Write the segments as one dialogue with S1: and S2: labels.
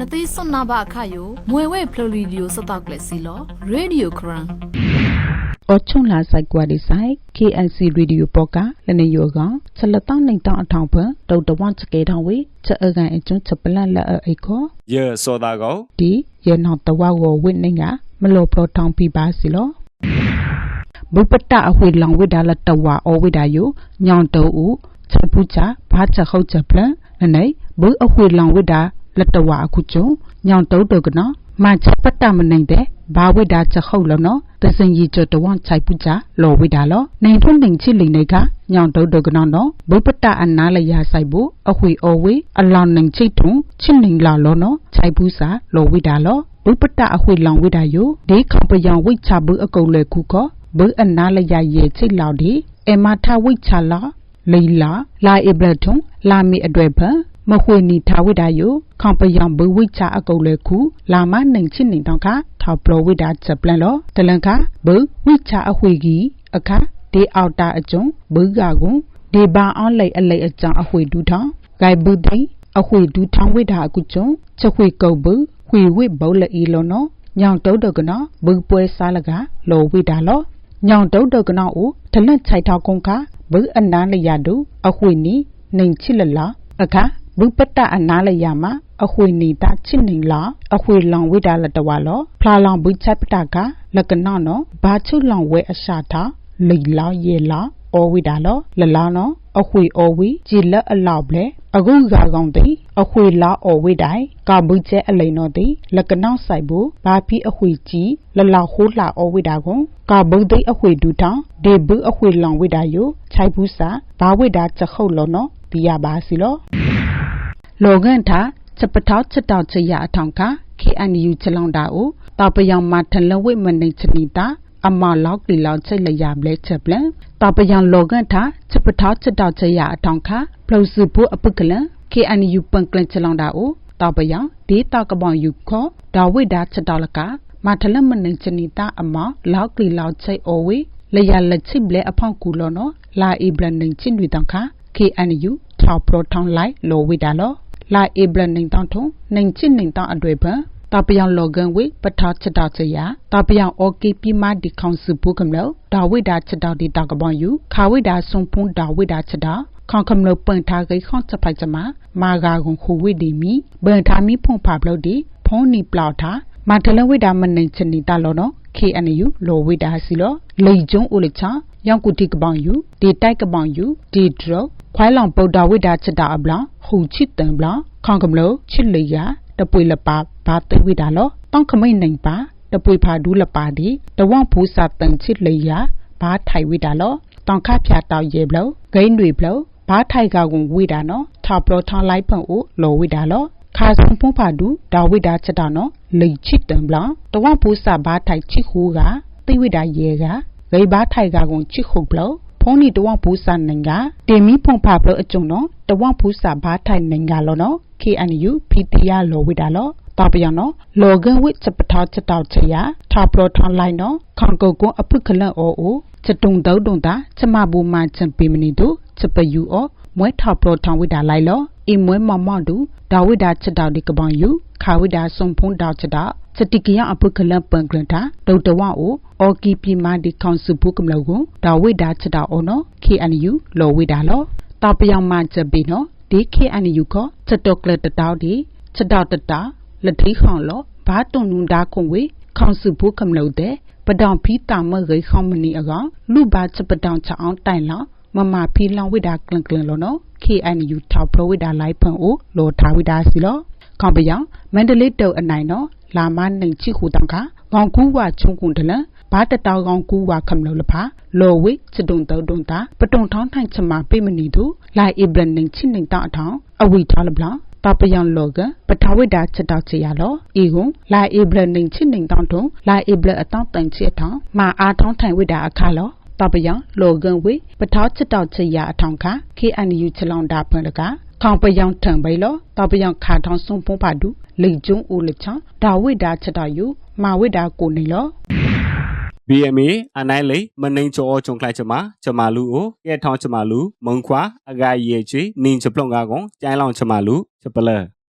S1: နသေးစွန်နာဘအခါယိုမွေဝဲဖလိုရီဒီယိုစတော့ကလစီလောရေဒီယိုခရန်
S2: အချုံလာဆိုင်ကွာဒီဆိုင် KNC ရေဒီယိုပေါ်ကလနေယောကချက်လက်တောင်းနိုင်တောင်းအထောင်ဖန်ဒေါက်တာဝန်ချကေထောင်ဝေချက်အကန်အကျွန်းချက်ပလတ်လက်အိခေါ်
S3: ယေစောတာကော
S2: ဒီယေနောင်တဝဝဝိနေကမလောပလထောင်ပြပါစီလောဘုပတအဝေလောင်ဝိဒါလတဝအဝိဒါယိုညောင်တူချက်ပူချဘာချက်ဟုတ်ချက်ပလန်နနေဘုအဝေလောင်ဝိဒါ လတဝအခုကျုံညောင်တူတကနော်မချက်ပတမနိုင်တဲ့ဘာဝိဒါချက်ဟုတ်လောနော်တစင်ကြီးချတဝန်ချိုက်ပူချလောဝိဒါလောနိုင်ထွန်းနိုင်ချစ်လိနေကညောင်တူတကနော်နော်ဘုပတအနာလရဆိုင်ဘူးအဝေအဝေအလောင်နိုင်ချိတ်ထုံချစ်နိုင်လာလောနော်ချိုက်ပူစာလောဝိဒါလောဘုပတအခွေလောင်ဝိဒါယိုဒေခေါပယောင်ဝိချဘအကုလေခုကဘအနာလရရဲ့ချိတ်လောက်ဒီအမထဝိချလာလေလာလာအဘရထုံလာမီအတွေ့ဖ မခွေနီထဝိဒါယိုခေါပယောင်ဘဝိချအကုလေခုလာမနိုင်ချစ်နေတော့ကထောပလဝိဒါချက်ပလန်လောတလန်ကဘဝိချအခွေကြီးအခါဒေအောက်တာအကျုံဘဂါကွန်ဒေဘာအောင်လေအလေအကြောင်းအခွေဒူထောင်ဂိုင်ဘူးသိအခွေဒူထောင်ဝိဒါအကုကျုံချက်ခွေကုတ်ဘူးခွေဝိဘောလအီလောနောညောင်တုတ်တကနောဘူပွဲစားလကလောဝိတာလောညောင်တုတ်တကနောဦးထလက်ချိုက်ထောက်ကုန်းခဘူအနာလရတုအခွေနီနေချစ်လလာအခါ ဘူပတ္တအနာလရမှာအခွေနေတာချစ်နေလာအခွေလောင်ဝိတာလတဝါလောဖလာလောင်ဘူချက်ပတကလကနောနောဘာချုလောင်ဝဲအရှာတာလိလာရေလာအောဝိတာလောလလာနောအခွေအောဝီကြည်လက်အလောက်ပလဲအခုကကောင်တိအခွေလာအော်ဝိတိုင်ကာဘူးကျဲအလိန်တော်တိလကနောက်ဆိုင်ဘူးဘာဖီအခွေကြီးလလောက်ခိုးလာအော်ဝိတာကွန်ကာဘူးတိအခွေဒူထောင်ဒေဘူးအခွေလောင်ဝိတာယိုခြိုက်ဘူးစာဘာဝိတာချက်ခုတ်လောနော်ဒီရပါစီလော လောကန်တာချက်ပထောက်ချက်တောက်ချက်ရအထောင်က KNU ချလောင်တာကိုတောက်ပယောင်မထလဝိမနေချနီတာအမလောက်ဒီလောက်ချိတ်လရပလဲချက်ပလန်တပယံလောကန်ထာချက်ပထောက်ချက်တောက်ချက်ရအထောင်ခပလုစုဖို့အပကလန် KNU ပန်ကလန်ချလောင်တာအိုတပယံဒေတာကပောင်ယူခောဒါဝိဒါချက်တောက်လကမထလမနေချနီတာအမလောက်ဒီလောက်ချိတ်အိုဝေလရလက်ချိပလဲအဖောက်ကူလောနော်လာအီဘလန်နေချင်းတွေတောင်ခ KNU ထောက်ပရိုထောင်းလိုက်လောဝိဒါလော လာအေဘလနိန်တောင်ထုံနိုင်ချင်းနိန်တောင်အတွေပတပယံလောဂန်ဝေပထချတာချယာတပယံအိုကေပီမာဒီကောင်စပုကမလောဒါဝိဒါချတာဒီတကဘွန်ယူခါဝိဒါဆုံဖုန်ဒါဝိဒါချတာခေါင်ကမလပွန်ထားကိခေါင်ချဖိုက်ချမမာဂါဂုံခူဝိဒီမီဘန်ထာမီဖုန်ဖာဘလောက်ဒီဖုန်နီပလောက်ထားမထလဝိဒါမနိုင်ချနီတလောနော KNU လောဝိဒါစီလောလေကျုံဥလချ ယောင်ကူတီကပောင်ယူဒီတိုက်ကပောင်ယူဒီဒရောခွိုင်းလောင်ပုဒ္ဒဝိဒါချက်တာအပလောဟူချစ်တံပလောခေါန်ကမလောချစ်လေယာတပွေလပါဘာသိဝိဒါလောတောင်းခမိတ်နိုင်ပါတပွေဖာဒူးလပါဒီတဝန့်ဖူးစာတန်ချစ်လေယာဘာထိုင်ဝိဒါလောတောင်းခဖြာတောက်ရေဘလောဂိန်းတွေဘလောဘာထိုင်ကကွန်ဝိဒါနော်ထာပလောထောင်းလိုက်ဖန်အိုလောဝိဒါလောခါဆုံဖုံးဖာဒူဒါဝိဒါချက်တာနော်လိချစ်တံဘလောတဝန့်ဖူးစာဘာထိုင်ချစ်ခူးကသိဝိဒါရေက ဂိဘာထိုင်ကကွန်ချစ်ခုဘလောဖုန်နီတဝန့်ဘူးစာနင်ကတေမီဖုန်ဖာဘလအကျုံနော်တဝန့်ဘူးစာဘာထိုင်နင်ကလောနော် KNU ဖီတီယာလောဝိဒါလောတပယနော်လောဂန်ဝိချက်ပထောက်ချက်တောက်ချရထာပရထောင်းလိုက်နော်ခေါန်ကုတ်ကွန်အဖုခလန့်အောအိုချက်တုံတောက်တုံတာချက်မဘူမာချန်ပေမနီတို့ချက်ပယူအောမွဲထာပရထောင်းဝိဒါလိုက်လောအင်းမွဲမမောင်တူဒါဝိဒါချက်တောက်ဒီကပောင်ယူခါဝိဒါဆုံဖုန်တောက်ချက်တောက် စတိကယအဖုခလန့်ပန်ကလန်တာဒုတ်တဝအိုအော်ကီပီမာဒီကောင်စုဖုကမလောကိုဒါဝိဒါချက်တောက်အောနော် KNU လောဝိဒါလောတပယောင်မချက်ပီနော်ဒီ KNU ကချက်တော့ကလတတောက်ဒီချက်တောက်တတာလက်ထိခေါင်လောဘာတုံနုံဒါခုံဝေခေါင်စုဖို့ကမလို့တဲ့ပတောင်ဖီတာမဂိခေါမနီအကောင်လူဘာချက်ပတောင်ချအောင်တိုင်လောမမဖီလောင်ဝိဒါကလန်ကလန်လောနော် KNU ထောက်ပရဝိဒါလိုက်ဖန်အိုလောထားဝိဒါစီလောခေါပယံမန္တလေးတုတ်အနိုင်နော် လာမနိုင်ချိခုတောင်ခငောင်ကူးဝချုံကုန်တလန်ဘာတတောင်ကောင်ကူးဝခမလို့လဖာလောဝိစတုံတောတုံတာပတုံထောင်းထိုင်ချမပိမနီသူလာအိဘရန်နိုင်ချိနေတောအထောင်အဝိထားလဘလားတပယံလောကပထဝိဒါချက်တောက်ချရလောဤကုလာအိဘရန်နိုင်ချိနေတောတုံလာအိဘရအတောင်တန်ချအထောင်မာအားထောင်းထိုင်ဝိဒါအခါလောတပယံလောကန်ဝေပထောက်ချက်တောက်ချရအထောင်ခ KNU ချလောင်တာဖွင့်လက ခေါင်ပယောင်ထံပိလောတပယောင်ခါထောင်းစုံဖုံးပါဒူလေကျုံဦးလချောင်းဒါဝိဒါချက်တော်ယူမာဝိဒါကိုနေလော
S3: BMA အနိုင်လေမနှင်းချောချုံခလိုက်ချမချမလူအိုကဲထောင်းချမလူမုံခွာအဂါရေချီနင်းချပလုံကာကွန်ကျိုင်းလောင်ချမလူချပလ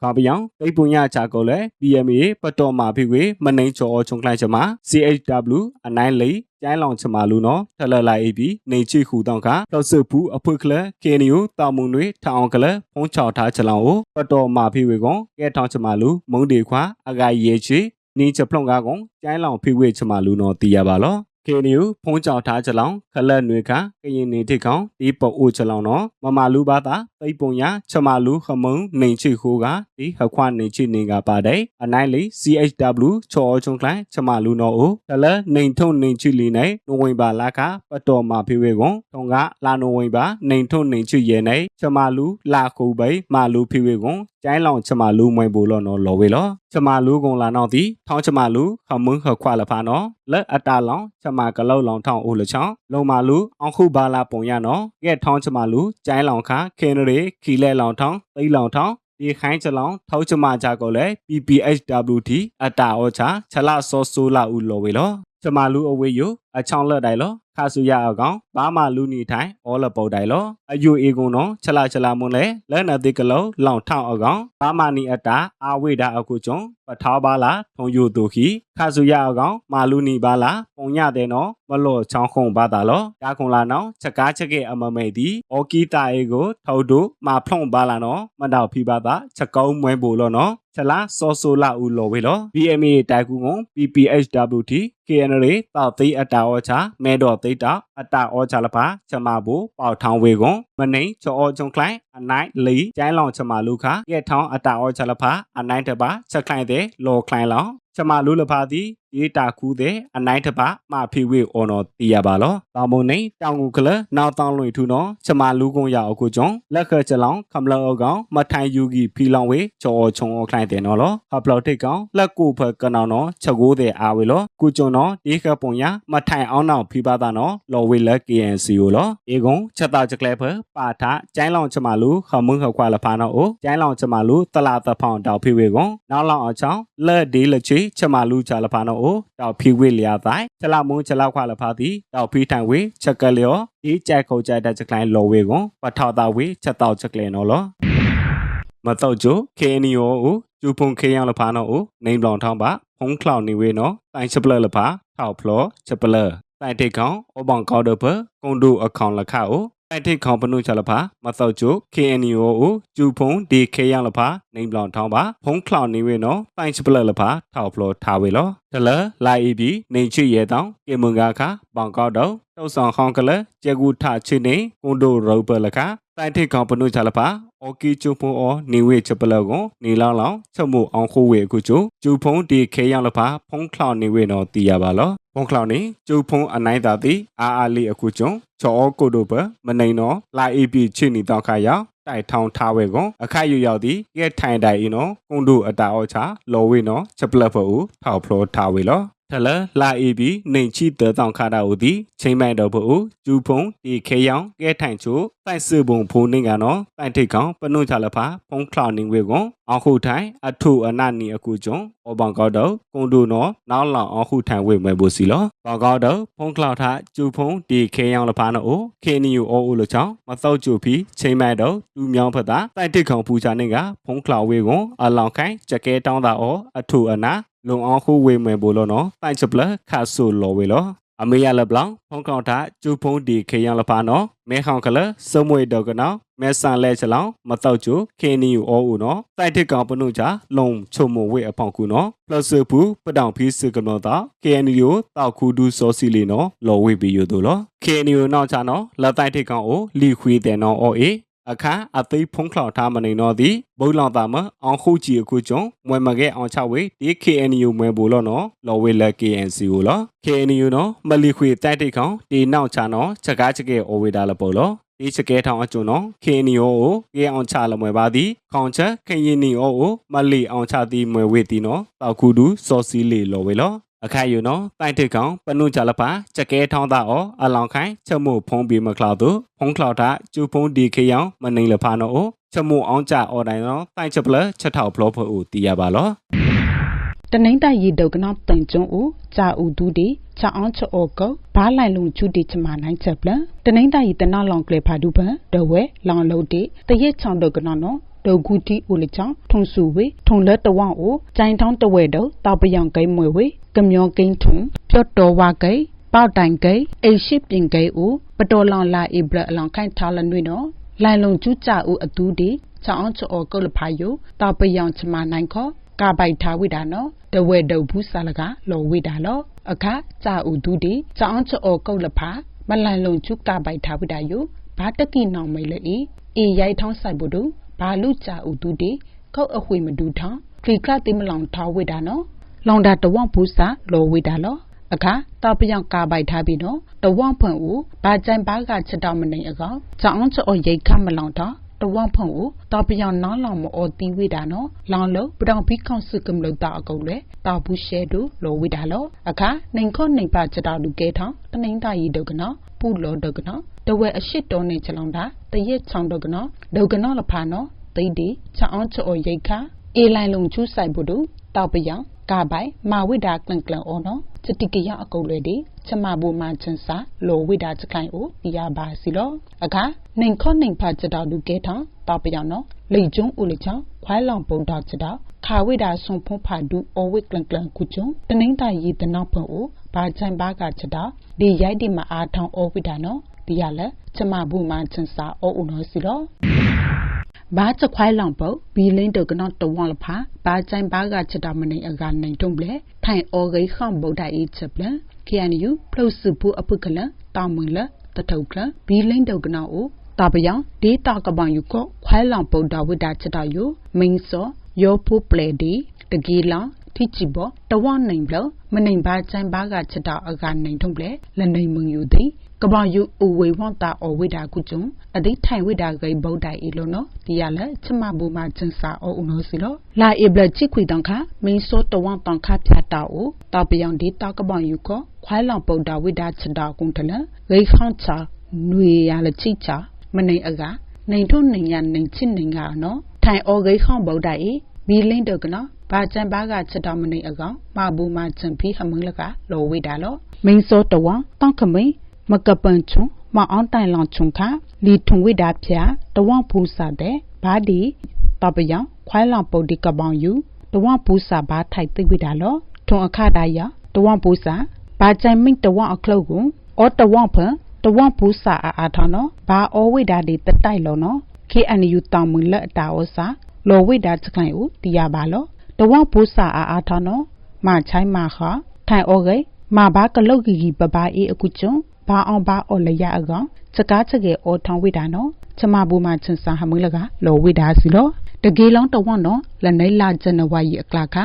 S3: ခေါပယောင်တိတ်ပွန်ရချာကိုလေ BMA ပတ်တော်မှာဖိဝေမနှိန်ချောချုံခလိုက်ချမှာ CHW အနိုင်လေး ကျိုင်းလောင်ချမာလူနော်ထလလိုက်အပြီးနေချိခူတောင်းခတော့စဘူးအဖွက်ကလကေနီယိုတာမုံတွေထောင်ကလဖုံးချော်ထားချလောင်ကိုပတ်တော်မှာဖိဝေကွန်ကဲထောင်းချမာလူမုံဒီခွာအဂါရေချီနင်းချပလုံကားကွန်ကျိုင်းလောင်ဖိဝေချမာလူနော်တီးရပါလော ကေနီယိုဖုံးချော်ထားချလောင်ခလက်နွေခကရင်နေထိကောင်ဒီပေါ်အိုချလောင်နော်မမလူဘာသာသိပ်ပုံရချမာလူခမုံနေချိခိုးကဒီဟခွနေချိနေကပါတဲ့အနိုင်လေး CHW ချောချုံခလိုင်းချမာလူနော်အိုတလနေထုံနေချိလီနေနိုဝင်ဘာလကပတ်တော်မှာဖေဝေကွန်ထုံကလာနိုဝင်ဘာနေထုံနေချိရဲနေချမာလူလာခုဘိမာလူဖေဝေကွန်ကျိုင်းလောင်ချမာလူမွေဘူလောနော်လော်ဝေလောချမာလူကုံလာနောက်ဒီထောင်းချမာလူခမွန်းခခွာလဖာနော်လက်အတာလောင်ချမာကလောက်လောင်ထောင်းအိုလချောင်းလုံမာလူအောင်ခုဘာလာပုံရနော်ကဲထောင်းချမာလူကျိုင်းလောင်ခခဲနရေခီလဲလောင်ထောင်းသိလောင်ထောင်းဒီခိုင်းချလောင်ထောက်ချမကြကိုလေ PPHWT အတာဩချာချလာစောဆူလာဦးလော်ဝေလောချမလူအဝေးယအချောင်းလက်တိုင်လော ခါဆူရအကောင်ဘာမလူနီထိုင်အောလပုတ်တိုင်လောအယူအေကုံနော်ချလာချလာမွန်လေလဲနတိကလောလောင်ထောင်းအကောင်ဘာမနီအတာအာဝိဒါအခုကျုံပထောပါလာထုံယူတူခီခါဆူရအကောင်မာလူနီပါလာပုံညတဲ့နော်မလော့ချောင်းခုံပါတာလောဒါခုံလာနော်ချက်ကားချက်ကေအမမေဒီအော်ကီတာအေကိုထောက်တို့မာဖုံပါလာနော်မတောက်ဖိပါတာချက်ကောင်းမွဲပို့လောနော်ချလာစောဆိုလာဦးလော်ဝေလော BMA တိုက်ကူကုံ PPHWT KNRA တောက်သိအတာဩချာမဲတော်သိတာအတာဩချာလဖာချမဘူပေါထောင်းဝေကွန်မနိန်ချောချုံခလိုက်အနိုင်လီကျိုင်းလောင်ချမလူခကဲထောင်းအတာဩချာလဖာအနိုင်တပါချက်ခလိုက်တဲ့လော်ခလိုက်လောင်ချမလူလဖာသည် ဒီတာခူးတဲ့အနိုင်တပါမဖီဝေအော်နော်တီးရပါလောတောင်မုံနေတောင်ကူကလနောက်တောင်းလွင်ထူနော်ချမလူကုံရအကူကျုံလက်ခချလောင်ခမလောအကောင်မထိုင်ယူကီဖီလောင်ဝေချောချုံအခလိုက်တဲ့နော်လောဟပလော့တိတ်ကောင်လက်ကိုဖကနောင်နော်ချက်ကိုတဲ့အာဝေလောကူကျုံနော်ဒီခပုံရမထိုင်အောင်နောက်ဖီပါတာနော်လော်ဝေလက် KNC ကိုလောအေကုံချက်တာချက်ကလဲဖပါထကျိုင်းလောင်ချမလူခမုန်းခခွာလဖာနော်အိုကျိုင်းလောင်ချမလူတလာတဖောင်တောက်ဖီဝေကွန်နောက်လောင်အချောင်းလက်ဒီလက်ချီချမလူချလဖာနော်အိုတောက်ဖီဝေလျာတိုင်းချလာမုန်းချလာခွာလဖာတီတောက်ဖီထိုင်ဝေချက်ကလျောဒီကြိုက်ခုတ်ကြိုက်တဲ့ချက်ကလိုင်းလော်ဝေကွန်ပထောက်တာဝေချက်တောက်ချက်ကလဲနော်လောမတော့ကျို KNO ကိုကျူဖုန်ခေယောင်လဖာနော်အိုနေဘလောင်ထောင်းပါဖုံးခလောက်နေဝေနော်တိုင်ချက်ပလလဖာထောက်ဖလောချက်ပလတိုင်တိတ်ကောင်အဘောင်ကောက်တော့ဖကွန်ဒိုအခေါင်လခအိုတိုင်တိတ်ခေါင်ပနုချလဖာမတော့ကျို KNO ကိုကျူဖုန်ဒီခေယောင်လဖာနေဘလောင်ထောင်းပါဖုံးခလောက်နေဝေနော်တိုင်ချက်ပလလဖာထောက်ဖလောထားဝေလော တလလာအီဘီနေချီရဲတောင်ကေမွန်ကာခဘောင်ကောက်တော့တုတ်ဆောင်ခေါင်ကလကျေကူထချီနေကွန်ဒိုရောပလခတိုင်ထိတ်ကောင်ပနုချလဖာအော်ကီကျုံဖုံအောနေဝေချပလကွန်နေလောင်းလောင်းချက်မှုအောင်ခိုးဝေအခုကျူကျူဖုံဒီခဲရောက်လဖာဖုံခလောက်နေဝေနော်တီးရပါလောဖုံခလောက်နေကျူဖုံအနိုင်တာတိအာအာလီအခုကျုံချောကိုဒိုဘမနိုင်နော်လာအီပီချီနီတောက်ခါရောက် တိုက်ထောင်းထားဝဲကွန်အခက်ယူရောက်သည်ကဲထိုင်တိုင်အင်းနော်ကွန်ဒိုအတာအောချာလော်ဝေနော်ချက်ပလက်ဖို့ထောက်ဖလောထားဝေလော ထလလာအီဘီနေချီတတောင်ခါတာဦးဒီချိန်မိုင်တော်ဖို့ကျူဖုံဒီခဲယောင်ကဲထိုင်ချိုတိုင်စဘုံဖိုးနေကနော်တိုင်ထိတ်ကောင်ပနုချလဖာဖုံခလောက်နေဝေကွန်အောင်ခုထိုင်အထုအနနီအကူကျုံအဘောင်ကောက်တော့ကွန်ဒိုနော်နောက်လောင်အောင်ခုထိုင်ဝေမဲဖို့စီလောဘောင်ကောက်တော့ဖုံခလောက်ထကျူဖုံဒီခဲယောင်လဖာနော်ခဲနီယိုအိုအိုလချောင်းမတော့ကျူဖီချိန်မိုင်တော့တူမြောင်းဖတာတိုင်ထိတ်ကောင်ပူချနေကဖုံခလောက်ဝေကွန်အလောင်ခိုင်ကြက်ကဲတောင်းတာအောအထုအနာ လုံအောင်ခုဝေမဲဘိုလောနော်တိုင်ချပလခါဆူလောဝေလောအမေရလဘလောင်ဖုန်ကောင်တာကျူဖုန်ဒီခေယံလပါနော်မဲခေါင်ကလစုံမွေတော့ကနော်မဲဆန်လဲချလောင်မတော့ကျူခေနီယူအောဦးနော်တိုက်တစ်ကောင်ပနုချလုံချုံမဝေအဖောင်ကူနော်ပလတ်ဆပူပတောင်ဖီစကနောတာကေနီယူတောက်ခူဒူစောစီလီနော်လော်ဝေဘီယူတို့လောခေနီယူနောက်ချနော်လက်တိုက်တစ်ကောင်အိုလီခွေတဲ့နော်အော်အေ အခါအသိဖုံးခလောက်ထားမနေတော့သည်ဘုံလောင်တာမအောင်ခုကြည့်အခုကျုံမွဲမကဲအောင်ချဝေဒီ KNU မွဲဘူလို့နော်လော်ဝေလက် KNC ကိုလော KNU နော်မလီခွေတိုက်တိတ်ကောင်ဒီနောက်ချနော်ချက်ကားချက်ကဲအိုဝေတာလပို့လောဒီချကဲထောင်အကျုံနော် KNU ကိုကေအောင်ချလမွဲပါသည်ခေါင်ချက်ခရင်နီအိုကိုမလီအောင်ချသည်မွဲဝေတီနော်တောက်ခုဒူစောစီလီလော်ဝေလော အခါယူနော်တိုင်တစ်ကောင်ပနုကြလပါချက်ကဲထောင်းတာအောအလောင်ခိုင်ချက်မှုဖုံးပြီးမခလောက်သူဖုံးခလောက်တာကျူဖုံးဒီခေယောင်မနေလဖာနော်ချက်မှုအောင်ကြအော်တိုင်းနော်တိုင်ချက်ပလချက်ထောက်ဖလောဖို့ဦးတီးရပါလော
S2: တနိမ့်တရီဒုကနာတန်ကျုံဦးဂျာဦးဒူဒီချောင်းချောကောဘားလိုက်လုံးချူတီချမနိုင်ချက်ပလတနိမ့်တရီတနာလောင်ကလေဖာဒူပန်ဒဝဲလောင်လုံးတီတရက်ချောင်းဒုကနာနော် ဒေါကူတီဦးလချောင်းထုံစုဝေထုံလက်တဝန့်အိုကျိုင်းထောင်းတဝဲတော့တောက်ပယောင်ကိမ့်မွေဝေကမျောကိန်းထုံပြော့တော်ဝါကိပေါတိုင်ကိအိရှိပြင်ကိဦးပတော်လောင်လာအိဘလအလောင်ခိုင်ထားလနွေနော်လိုင်လုံကျူးကြဦးအတူဒီချောင်းချောကုတ်လဖာယိုတောက်ပယောင်ချမနိုင်ခောကပိုက်ထားဝိတာနော်တဝဲဒုတ်ဘူးဆာလကလော်ဝိတာလောအခါကြာဦးတူဒီချောင်းချောကုတ်လဖာမလိုင်လုံကျူးကပိုက်ထားဝိတာယိုဘာတကိနောင်မိလေဤအေရိုက်ထောင်းဆိုင်ဘူးတို့ ဘာလူကြာဦးတူဒီခောက်အခွေမဒူထောင်းခလီကလတိမလောင်ထားဝိတာနော်လောင်တာတဝန့်ဘူးစာလော်ဝိတာလောအခါတော့ပြောင်ကာပိုက်ထားပြီးတော့တဝန့်ဖွင့်ဦးဘာကြိုင်ဘာကချက်တော့မနေအကောင်ကြောင်းချောရိတ်ခမလောင်တော့ တဝန့်ဖွင့်ဦးတော့ပြောင်နောင်းလောင်မအော်တီးဝိတာနော်လောင်လို့ပဒေါင်ဘီကောင်စုကမလို့တာအကုန်လေတာဘူးရှဲတို့လောဝိတာလောအခါနိုင်ခော့နိုင်ပါချက်တော့လူကဲထောင်းတနိမ့်တာရီဒုကနော်ပူလောဒုကနော်တဝဲအရှိတော်နေချလောင်တာတရက်ချောင်းဒုကနော်ဒုကနော်လဖာနော်သိဒီချောင်းချောရိတ်ခအေလိုင်လုံချူးဆိုင်ဘူးတို့တောက်ပြောင်ကပိုင်မာဝိဒါကလန်ကလန်အော်နော် စတိကရအကုတ်လေဒီချမဘူမာချန်စာလောဝိဒါချခိုင်အိုဒီယာပါစီလောအခါနိုင်ခောနိုင်ဖာချက်တော်လူကဲထောင်းတောက်ပြောင်နော်လိတ်ကျုံဦးလေချောင်းခွိုင်းလောင်ပုံတော်ချက်တော်ခါဝိဒါဆွန်ဖုံးဖာဒူအော်ဝိကလန်ကလန်ကုကျုံတနိမ့်တာရီတနောက်ဖုံအိုဘာချိုင်ဘာကချက်တော်ဒီရိုက်ဒီမှာအားထောင်းအော်ဝိဒါနော်ဒီရလဲချမဘူမာချန်စာအော်ဦးနော်စီလော ဘာချခွိုင်းလောင်ပုတ်ဘီလင်းတုတ်ကနော့တဝွန်လဖာဘာချိုင်ဘာကချက်တော်မနေအကနိုင်တုံးပလေထိုင်အော်ဂိခေါမ်ဗုဒ္ဓအေးချက်ပလခီယန်ယူဖလုစုဘူးအပုကလတောင်းမွန်လတထုတ်ကလဘီလင်းတုတ်ကနော့အိုတာပယံဒေတာကပန်ယူကိုခွိုင်းလောင်ပုတ်တော်ဝိတာချက်တော်ယူမင်းစောယောဖူပလေဒီတကီလောင် ထိချီဘောတဝနိုင်ဘလမနိုင်ဘာချိုင်ဘာကချက်တော်အကနိုင်ထုံးပလေလနိုင်မုံယူသည်ကပောင်ယူအဝေဝွန်တာအဝိဒါကုကျုံအတိထိုင်ဝိဒါဂိဗုဒ္ဓဤလိုနော်ဒီရလဲချမဘူမာချင်စာအောဥနောစီလောလာဧဘလချိခွေတန်ခမင်းစောတဝန်တန်ခဖြတ်တာအိုတောက်ပြောင်ဒီတောက်ကပောင်ယူကခွိုင်းလောင်ပုဒ္ဓဝိဒါချတာကုံတလဂိခေါန့်ချာနွေရလချိချာမနေအကနိုင်ထုံနိုင်ရနိုင်ချစ်နိုင်ကနော်ထိုင်အောဂိခေါန့်ဗုဒ္ဓဤမီလင်းတော့ကနော် ဘာချန်ဘာကချက်တော်မနေအကောင်မဘူမာချန်ဖီဟမင်းလကလောဝိဒါလောမင်းစောတဝန်တောက်ခမင်းမကပန်ချုံမအောင်တိုင်လောင်ချုံခလီထုံဝိဒါဖျာတဝန့်ဖူးစာတဲ့ဘာဒီတပယံခွိုင်းလောင်ပုတ်ဒီကပောင်ယူတဝန့်ဖူးစာဘာထိုက်သိဝိဒါလောထုံအခဒါယတဝန့်ဖူးစာဘာကြိုင်မိတ်တဝန့်အခလုတ်ကိုအော်တဝန့်ဖန်တဝန့်ဖူးစာအာအာထနော်ဘာအောဝိဒါဒီတတိုက်လောနော် KNU တောင်မလက်အတာဩစာလောဝိဒါစကိုင်ဦးတီးရပါလော တဝန့်ဖူးစာအာအာထနော်မချိုင်းမခထိုင်ဩဂေမဘာကလုတ်ဂီဂီပပအေအခုကျုံဘာအောင်ဘာအော်လရအကောင်စကားချက်ကေအော်ထောင်းဝိတာနော်ချမဘူမှာချင်စာဟမွေးလကလောဝိတာစီလောတကေလောင်းတဝွန်နော်လနေလာဇန်နဝါရီအကလာခ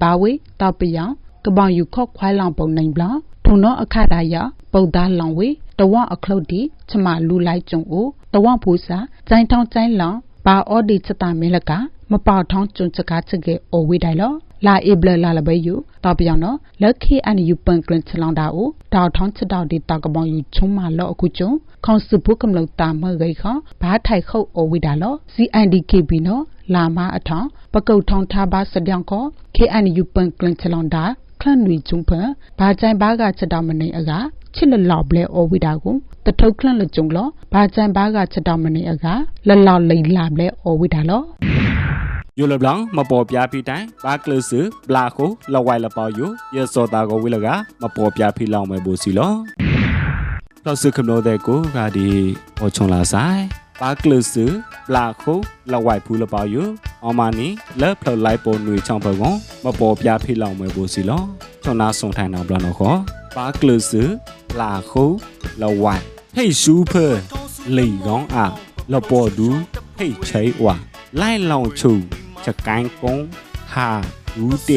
S2: ဘာဝေတောက်ပယံကပောင်ယူခော့ခွိုင်းလောင်ပုံနိုင်ဘလထုံနောအခဒါယပုတ်သားလောင်ဝေတဝအခလုတ်တီချမလူလိုက်ကျုံအိုတဝဖူစာကျိုင်းထောင်းကျိုင်းလောင် ဘာအော်ဒီချက်တာမဲလကမပေါထောင်းကျုံချက်ကားချက်ကေအိုဝေတိုင်လောလာအေဘလလာလဘယူတော့ပြောင်းနော်လက်ခေအန်ယူပန်ကလန်ချလောင်တာအိုတောက်ထောင်းချတောက်ဒီတောက်ကပောင်ယူချုံမလောအခုကျုံခေါစပုကမလောက်တာမဂိခဘာထိုက်ခုတ်အိုဝိတာလော CNDKB နော်လာမအထောင်ပကုတ်ထောင်းထားပါစပြောင်းခော KNU ပန်ကလန်ချလောင်တာခလန်နွေကျုံဖဘာကြိုင်ဘာကချက်တော်မနေအက ချစ်လလောက်ဘလဲအိုဝိတာကိုတထုတ်ခလန်လကြုံလောဘာကြိုင်ဘာကချက်တော်မနေအကလလောက်လိလာဘလဲအိုဝိတာလော
S3: ယိုလဘလန်မပေါ်ပြဖီတိုင်ဘာကလစ်ဘလာခိုလဝိုင်လပေါယိုယေစောတာကိုဝိလကမပေါ်ပြဖီလောင်မဲ့ဘူစီလောတော့စကမလို့တဲ့ကိုကဒီဟောချုံလာဆိုင်ဘာကလစ်ဘလာခိုလဝိုင်ဖူလပေါယိုအမနီလက်ဖလလိုက်ပေါ်နွေချောင်းဘကွန်မပေါ်ပြဖီလောင်မဲ့ဘူစီလောချုံနာဆုံထိုင်နာဘလနော်ခေါ် ปากลือซื้อลาโคละวันให้ซูเปอร์เลีกองอะละปอดูให้ใช้ว่าไล่ลองชูจะการกงหาดูเด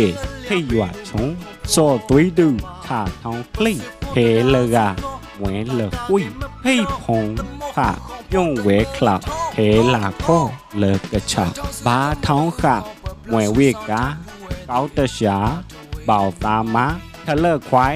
S3: ให้หยาดชงโซตุยดูขาทองคลิ่งเพลกาเหวนเลกุ้ยให้พงผาย่งเวคลับเพลาข้เลิกกระชับบาท้องค่ะเหวนเวกาเกาตะชาเบาตามาทะเลควาย